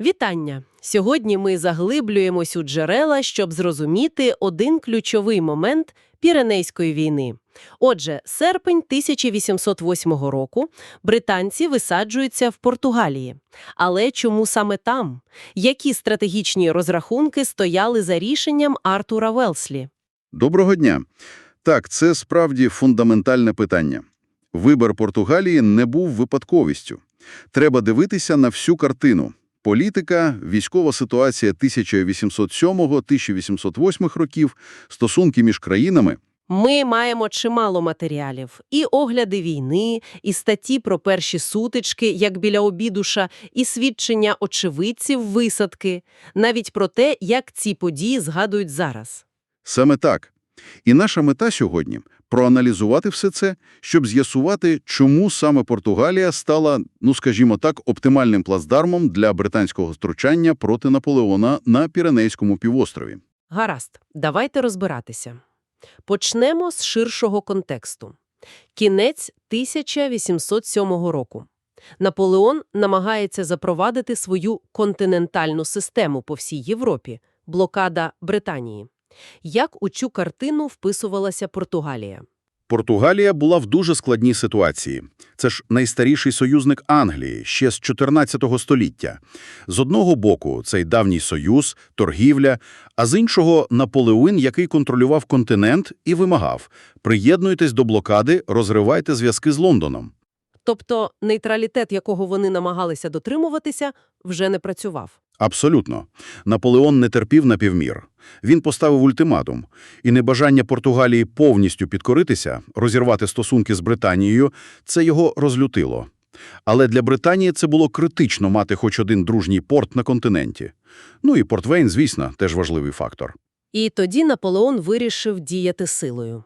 Вітання! Сьогодні ми заглиблюємось у джерела, щоб зрозуміти один ключовий момент Піренейської війни. Отже, серпень 1808 року британці висаджуються в Португалії. Але чому саме там? Які стратегічні розрахунки стояли за рішенням Артура Велслі? Доброго дня. Так, це справді фундаментальне питання. Вибір Португалії не був випадковістю. Треба дивитися на всю картину. Політика, військова ситуація 1807-1808 років, стосунки між країнами. Ми маємо чимало матеріалів. І огляди війни, і статті про перші сутички, як біля Обідуша, і свідчення очевидців висадки, навіть про те, як ці події згадують зараз. Саме так. І наша мета сьогодні – проаналізувати все це, щоб з'ясувати, чому саме Португалія стала, ну скажімо так, оптимальним плацдармом для британського втручання проти Наполеона на Піренейському півострові. Гаразд, давайте розбиратися. Почнемо з ширшого контексту. Кінець 1807 року. Наполеон намагається запровадити свою континентальну систему по всій Європі – блокада Британії. Як у цю картину вписувалася Португалія? Португалія була в дуже складній ситуації. Це ж найстаріший союзник Англії, ще з 14 століття. З одного боку цей давній союз, торгівля, а з іншого Наполеон, який контролював континент і вимагав «приєднуйтесь до блокади, розривайте зв'язки з Лондоном». Тобто нейтралітет, якого вони намагалися дотримуватися, вже не працював. Абсолютно. Наполеон не терпів на півмір. Він поставив ультиматум. І небажання Португалії повністю підкоритися, розірвати стосунки з Британією – це його розлютило. Але для Британії це було критично мати хоч один дружній порт на континенті. Ну і Портвейн, звісно, теж важливий фактор. І тоді Наполеон вирішив діяти силою.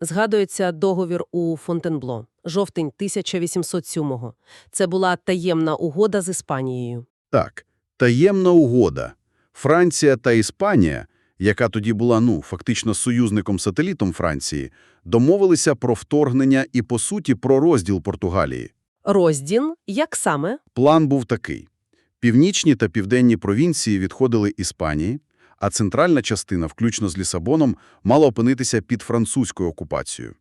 Згадується договір у Фонтенбло, жовтень 1807-го. Це була таємна угода з Іспанією. Так, таємна угода. Франція та Іспанія, яка тоді була, ну, фактично союзником-сателітом Франції, домовилися про вторгнення і, по суті, про розділ Португалії. Роздін, як саме? План був такий. Північні та південні провінції відходили Іспанії, а центральна частина, включно з Лісабоном, мала опинитися під французькою окупацією.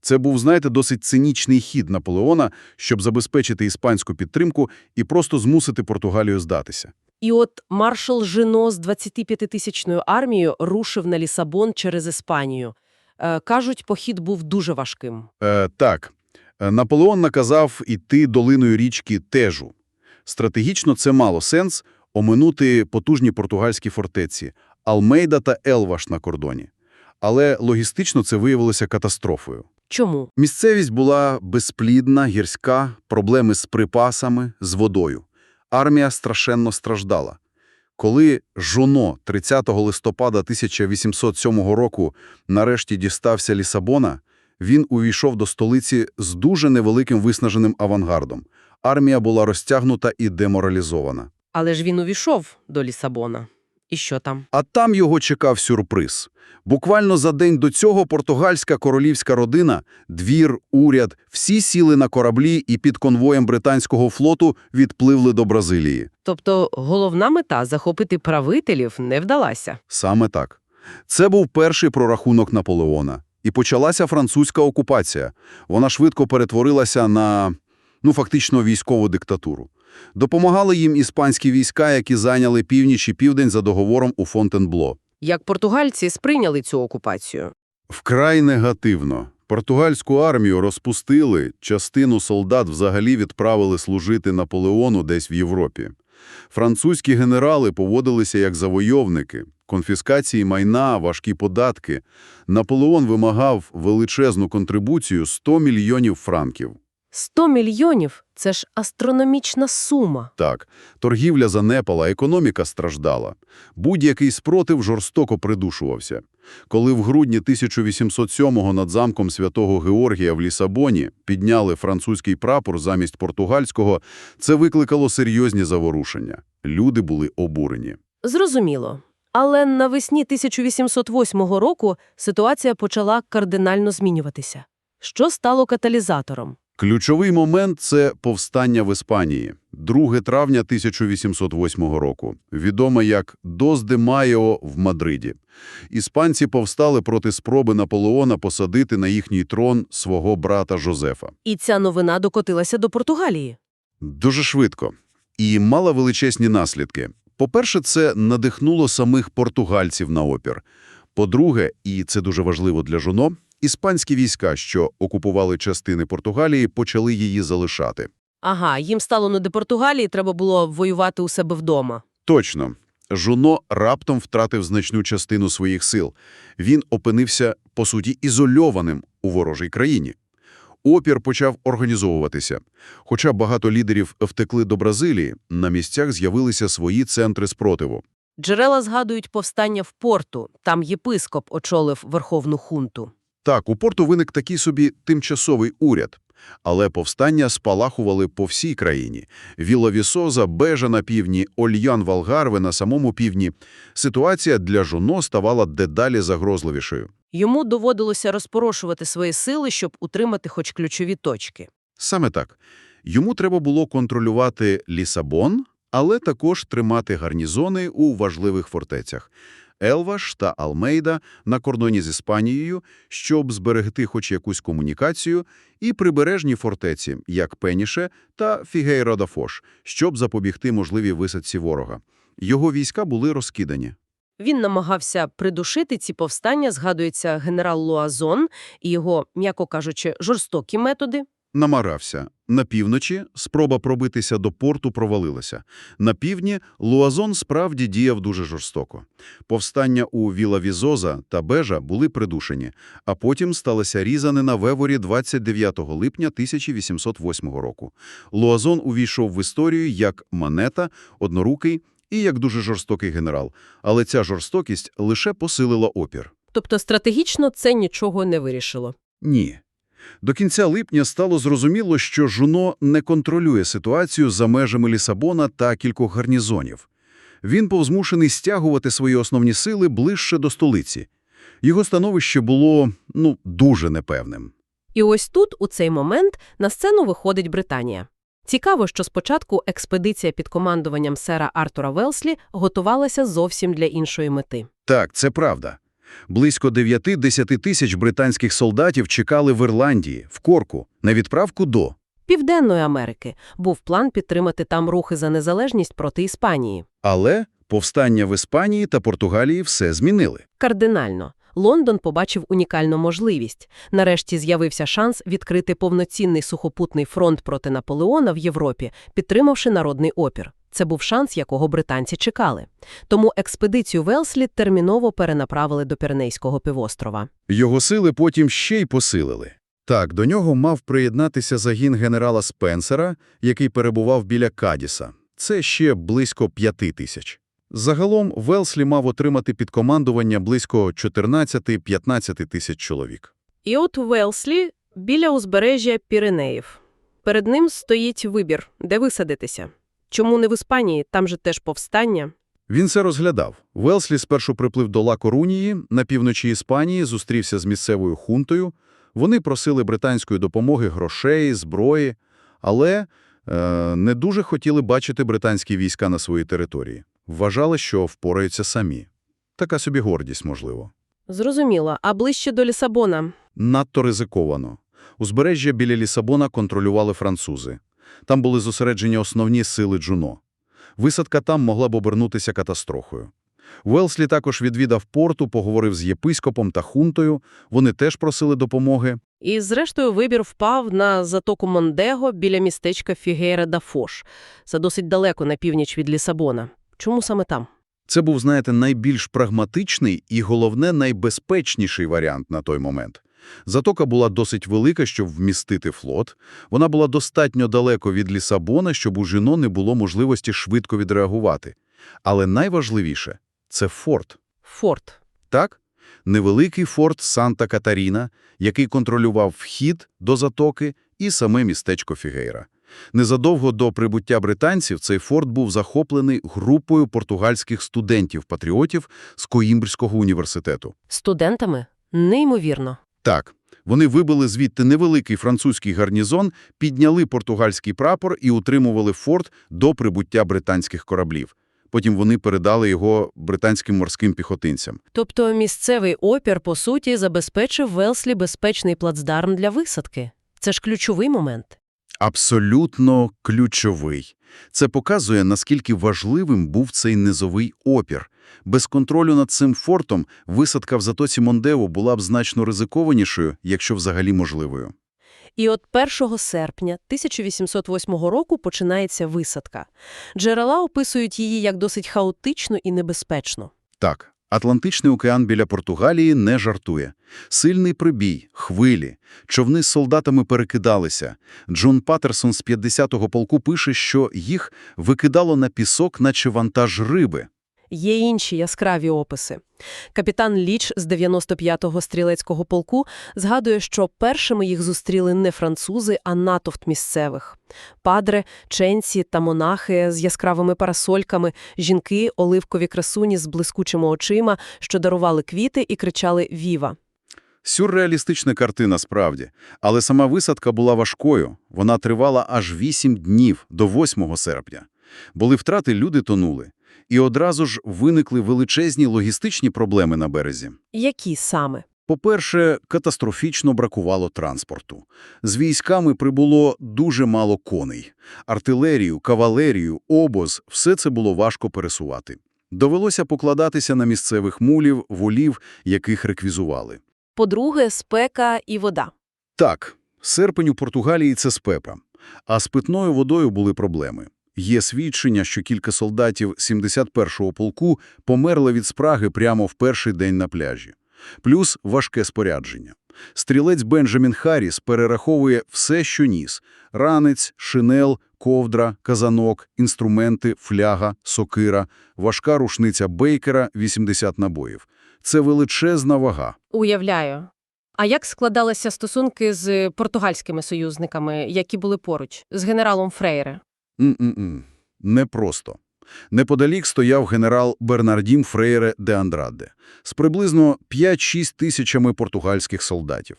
Це був, знаєте, досить цинічний хід Наполеона, щоб забезпечити іспанську підтримку і просто змусити Португалію здатися. І от маршал Жино з 25-тисячною армією рушив на Лісабон через Іспанію. Е, кажуть, похід був дуже важким. Е, так, Е, Наполеон наказав іти долиною річки Тежу. Стратегічно це мало сенс оминути потужні португальські фортеці Алмейда та Елваш на кордоні. Але логістично це виявилося катастрофою. Чому? Місцевість була безплідна, гірська, проблеми з припасами, з водою. Армія страшенно страждала. Коли Жоно 30 листопада 1807 року нарешті дістався Лісабона, він увійшов до столиці з дуже невеликим виснаженим авангардом. Армія була розтягнута і деморалізована. Але ж він увійшов до Лісабона. І що там? А там його чекав сюрприз. Буквально за день до цього португальська королівська родина, двір, уряд, всі сіли на кораблі і під конвоєм британського флоту відпливли до Бразилії. Тобто головна мета – захопити правителів – не вдалася. Саме так. Це був перший прорахунок Наполеона. І почалася французька окупація. Вона швидко перетворилася на, ну, фактично, військову диктатуру. Допомагали їм іспанські війська, які зайняли північ і південь за договором у Фонтенбло. Як португальці сприйняли цю окупацію? Вкрай негативно. Португальську армію розпустили, частину солдат взагалі відправили служити Наполеону десь в Європі. Французькі генерали поводилися як завойовники. Конфіскації майна, важкі податки. Наполеон вимагав величезну контрибуцію – 100 мільйонів франків. 100 мільйонів – це ж астрономічна сума. Так, торгівля занепала, економіка страждала. Будь-який спротив жорстоко придушувався. Коли в грудні 1807-го над замком святого Георгія в Лісабоні підняли французький прапор замість португальського, це викликало серйозні заворушення. Люди були обурені. Зрозуміло. Але навесні 1808 року ситуація почала кардинально змінюватися. Що стало каталізатором? Ключовий момент – це повстання в Іспанії. 2 травня 1808 року, відоме як «Дос де Майо» в Мадриді. Іспанці повстали проти спроби Наполеона посадити на їхній трон свого брата Жозефа. І ця новина докотилася до Португалії. Дуже швидко. І мала величезні наслідки. По-перше, це надихнуло самих португальців на опір. По-друге, і це дуже важливо для Жуно, іспанські війська, що окупували частини Португалії, почали її залишати. Ага, їм стало не до Португалії, треба було воювати у себе вдома. Точно. Жуно раптом втратив значну частину своїх сил. Він опинився, по суті, ізольованим у ворожій країні. Опір почав організовуватися. Хоча багато лідерів втекли до Бразилії, на місцях з'явилися свої центри спротиву. Джерела згадують повстання в порту. Там єпископ очолив Верховну хунту. Так, у порту виник такий собі тимчасовий уряд. Але повстання спалахували по всій країні. Віловісоза, Бежа на півдні, Ольян Валгарве на самому півдні. Ситуація для Жуно ставала дедалі загрозливішою. Йому доводилося розпорошувати свої сили, щоб утримати хоч ключові точки. Саме так. Йому треба було контролювати Лісабон, але також тримати гарнізони у важливих фортецях – Елваш та Алмейда на кордоні з Іспанією, щоб зберегти хоч якусь комунікацію, і прибережні фортеці, як Пеніше та Фігейро-да-Фош, щоб запобігти можливій висадці ворога. Його війська були розкидані. Він намагався придушити ці повстання, згадується генерал Луазон і його, м'яко кажучи, жорстокі методи. Намагався. На півночі спроба пробитися до порту провалилася. На півдні Луазон справді діяв дуже жорстоко. Повстання у Віла-Візоза та Бежа були придушені, а потім сталася різанина в Еворі 29 липня 1808 року. Луазон увійшов в історію як манета, однорукий і як дуже жорстокий генерал. Але ця жорстокість лише посилила опір. Тобто стратегічно це нічого не вирішило. Ні. До кінця липня стало зрозуміло, що Жуно не контролює ситуацію за межами Лісабона та кількох гарнізонів. Він був змушений стягувати свої основні сили ближче до столиці. Його становище було, ну, дуже непевним. І ось тут, у цей момент, на сцену виходить Британія. Цікаво, що спочатку експедиція під командуванням сера Артура Велслі готувалася зовсім для іншої мети. Так, це правда. Близько 9-10 тисяч британських солдатів чекали в Ірландії, в Корку, на відправку до. Південної Америки був план підтримати там рухи за незалежність проти Іспанії. Але повстання в Іспанії та Португалії все змінили. Кардинально. Лондон побачив унікальну можливість. Нарешті з'явився шанс відкрити повноцінний сухопутний фронт проти Наполеона в Європі, підтримавши народний опір. Це був шанс, якого британці чекали. Тому експедицію Велслі терміново перенаправили до Піренейського півострова. Його сили потім ще й посилили. Так, до нього мав приєднатися загін генерала Спенсера, який перебував біля Кадіса. Це ще близько п'яти тисяч. Загалом Велслі мав отримати під командування близько 14-15 тисяч чоловік. І от Велслі біля узбережжя Піренеїв. Перед ним стоїть вибір, де висадитися. Чому не в Іспанії? Там же теж повстання. Він це розглядав. Велслі спершу приплив до Ла-Корунії, на півночі Іспанії, зустрівся з місцевою хунтою. Вони просили британської допомоги грошей, зброї, але е, не дуже хотіли бачити британські війська на своїй території. Вважали, що впораються самі. Така собі гордість, можливо. Зрозуміло. А ближче до Лісабона? Надто ризиковано. Узбережжя біля Лісабона контролювали французи. Там були зосереджені основні сили Джуно. Висадка там могла б обернутися катастрофою. Уелслі також відвідав порту, поговорив з єпископом та хунтою. Вони теж просили допомоги. І, зрештою, вибір впав на затоку Мондего біля містечка Фігейра да Фош. Це досить далеко на північ від Лісабона. Чому саме там? Це був, знаєте, найбільш прагматичний і, головне, найбезпечніший варіант на той момент. Затока була досить велика, щоб вмістити флот. Вона була достатньо далеко від Лісабона, щоб у Жіно не було можливості швидко відреагувати. Але найважливіше – це форт. Форт. Так? Невеликий форт Санта-Катаріна, який контролював вхід до затоки і саме містечко Фігейра. Незадовго до прибуття британців цей форт був захоплений групою португальських студентів-патріотів з Коїмбрського університету. Студентами? Неймовірно. Так, Вони вибили звідти невеликий французький гарнізон, підняли португальський прапор і утримували форт до прибуття британських кораблів. Потім вони передали його британським морським піхотинцям. Тобто місцевий опір, по суті, забезпечив Велслі безпечний плацдарм для висадки. Це ж ключовий момент. Абсолютно ключовий. Це показує, наскільки важливим був цей низовий опір. Без контролю над цим фортом висадка в затоці Мондео була б значно ризикованішою, якщо взагалі можливою. І от 1 серпня 1808 року починається висадка. Джерела описують її як досить хаотичну і небезпечну. Так, Атлантичний океан біля Португалії не жартує. Сильний прибій, хвилі, човни з солдатами перекидалися. Джон Паттерсон з 50-го полку пише, що їх викидало на пісок, наче вантаж риби. Є інші яскраві описи. Капітан Ліч з 95-го стрілецького полку згадує, що першими їх зустріли не французи, а натовт місцевих. Падре, ченці та монахи з яскравими парасольками, жінки, оливкові красуні з блискучими очима, що дарували квіти і кричали «Віва!». Сюрреалістична картина справді, але сама висадка була важкою. Вона тривала аж 8 днів до 8 серпня. Були втрати, люди тонули. І одразу ж виникли величезні логістичні проблеми на березі. Які саме? По-перше, катастрофічно бракувало транспорту. З військами прибуло дуже мало коней. Артилерію, кавалерію, обоз – все це було важко пересувати. Довелося покладатися на місцевих мулів, волів, яких реквізували. По-друге, спека і вода. Так, серпень у Португалії – це спепа. А з питною водою були проблеми. Є свідчення, що кілька солдатів 71-го полку померли від спраги прямо в перший день на пляжі. Плюс важке спорядження. Стрілець Бенджамін Харріс перераховує все, що ніс – ранець, шинел, ковдра, казанок, інструменти, фляга, сокира, важка рушниця Бейкера – 80 набоїв. Це величезна вага. Уявляю. А як складалися стосунки з португальськими союзниками, які були поруч, з генералом Фрейре? М-м-м. Непросто. Неподалік стояв генерал Бернардім Фрейре де Андраде з приблизно 5-6 тисячами португальських солдатів.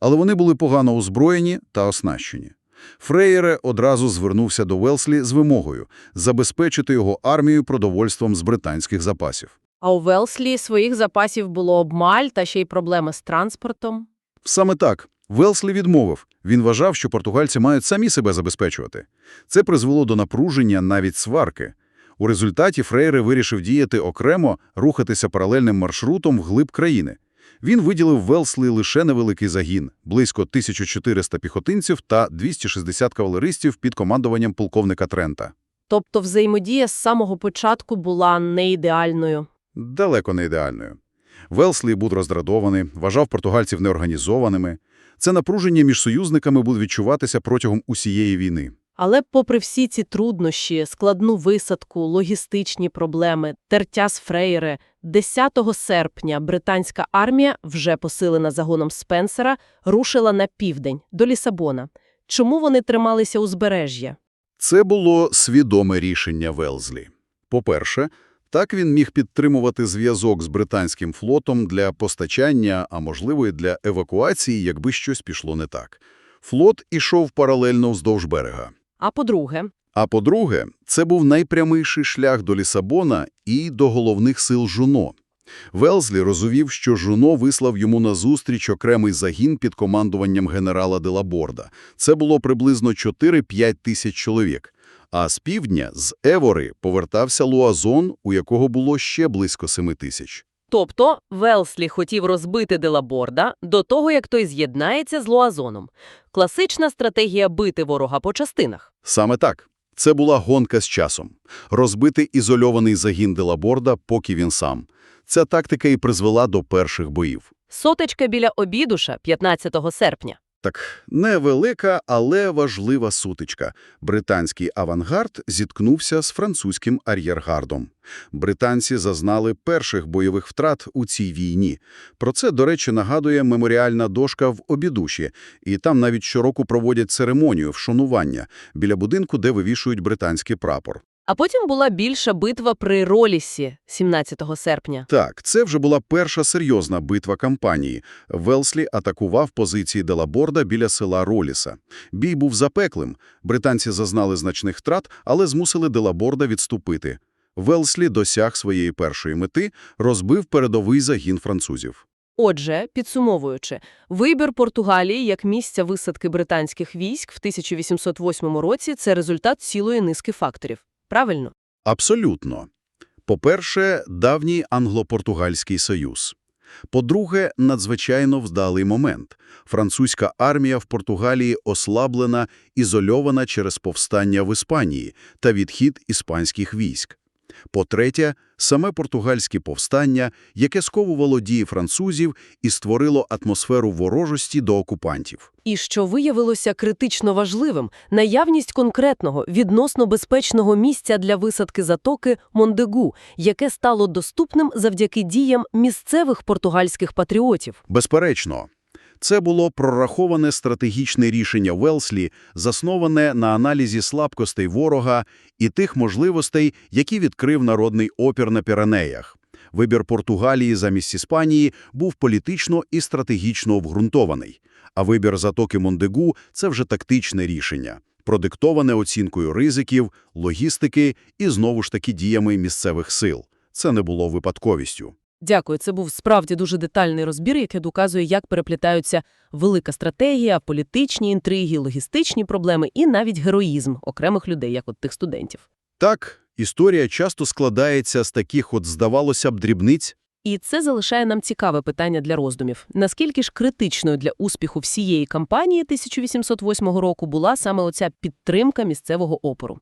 Але вони були погано озброєні та оснащені. Фрейре одразу звернувся до Велслі з вимогою забезпечити його армію продовольством з британських запасів. А у Велслі своїх запасів було обмаль та ще й проблеми з транспортом. Саме так. Велслі відмовив. Він вважав, що португальці мають самі себе забезпечувати. Це призвело до напруження, навіть сварки. У результаті Фрейре вирішив діяти окремо, рухатися паралельним маршрутом вглиб країни. Він виділив Велслі лише невеликий загін – близько 1400 піхотинців та 260 кавалеристів під командуванням полковника Трента. Тобто взаємодія з самого початку була не ідеальною. Далеко не ідеальною. Велслі був роздратований, вважав португальців неорганізованими. Це напруження між союзниками буде відчуватися протягом усієї війни. Але попри всі ці труднощі, складну висадку, логістичні проблеми, тертя з Фрейре, 10 серпня британська армія, вже посилена загоном Спенсера, рушила на південь, до Лісабона. Чому вони трималися узбережжя? Це було свідоме рішення Велзлі. По-перше, так він міг підтримувати зв'язок з британським флотом для постачання, а можливо і для евакуації, якби щось пішло не так. Флот ішов паралельно вздовж берега. А по-друге, А по-друге, це був найпрямийший шлях до Лісабона і до головних сил Жуно. Велзлі розумів, що Жуно вислав йому назустріч окремий загін під командуванням генерала Делаборда. Це було приблизно 4-5 тисяч чоловік. А з півдня, з Евори, повертався Луазон, у якого було ще близько 7 тисяч. Тобто Велслі хотів розбити Делаборда до того, як той з'єднається з Луазоном. Класична стратегія бити ворога по частинах. Саме так. Це була гонка з часом. Розбити ізольований загін Делаборда, поки він сам. Ця тактика і призвела до перших боїв. Сотечка біля обідуша 15 серпня. Так, невелика, але важлива сутичка. Британський авангард зіткнувся з французьким ар'єргардом. Британці зазнали перших бойових втрат у цій війні. Про це, до речі, нагадує меморіальна дошка в Обідуші, і там навіть щороку проводять церемонію вшанування біля будинку, де вивішують британський прапор. А потім була більша битва при Ролісі 17 серпня. Так, це вже була перша серйозна битва кампанії. Велслі атакував позиції Делаборда біля села Роліса. Бій був запеклим. Британці зазнали значних втрат, але змусили Делаборда відступити. Велслі досяг своєї першої мети, розбив передовий загін французів. Отже, підсумовуючи, вибір Португалії як місця висадки британських військ в 1808 році – це результат цілої низки факторів. Правильно? Абсолютно. По-перше, давній англо-португальський союз. По-друге, надзвичайно вдалий момент. Французька армія в Португалії ослаблена, ізольована через повстання в Іспанії та відхід іспанських військ. По-третє, саме португальське повстання, яке сковувало дії французів і створило атмосферу ворожості до окупантів. І що виявилося критично важливим – наявність конкретного, відносно безпечного місця для висадки затоки Мондегу, яке стало доступним завдяки діям місцевих португальських патріотів. Безперечно, це було прораховане стратегічне рішення Велслі, засноване на аналізі слабкостей ворога і тих можливостей, які відкрив народний опір на Піренеях. Вибір Португалії замість Іспанії був політично і стратегічно обґрунтований, а вибір затоки Мондегу – це вже тактичне рішення, продиктоване оцінкою ризиків, логістики і, знову ж таки, діями місцевих сил. Це не було випадковістю. Дякую, це був справді дуже детальний розбір, який доказує, як переплітаються велика стратегія, політичні інтриги, логістичні проблеми і навіть героїзм окремих людей, як от тих студентів. Так, історія часто складається з таких от, здавалося б, дрібниць. І це залишає нам цікаве питання для роздумів. Наскільки ж критичною для успіху всієї кампанії 1808 року була саме оця підтримка місцевого опору?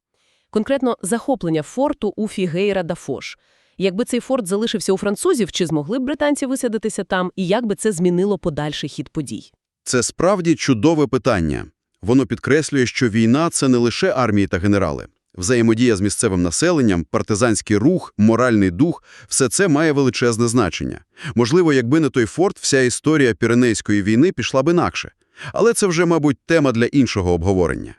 Конкретно захоплення форту у Фігейра да Фош. Якби цей форт залишився у французів, чи змогли б британці висадитися там, і як би це змінило подальший хід подій? Це справді чудове питання. Воно підкреслює, що війна – це не лише армії та генерали. Взаємодія з місцевим населенням, партизанський рух, моральний дух – все це має величезне значення. Можливо, якби не той форт, вся історія Піренейської війни пішла б інакше. Але це вже, мабуть, тема для іншого обговорення.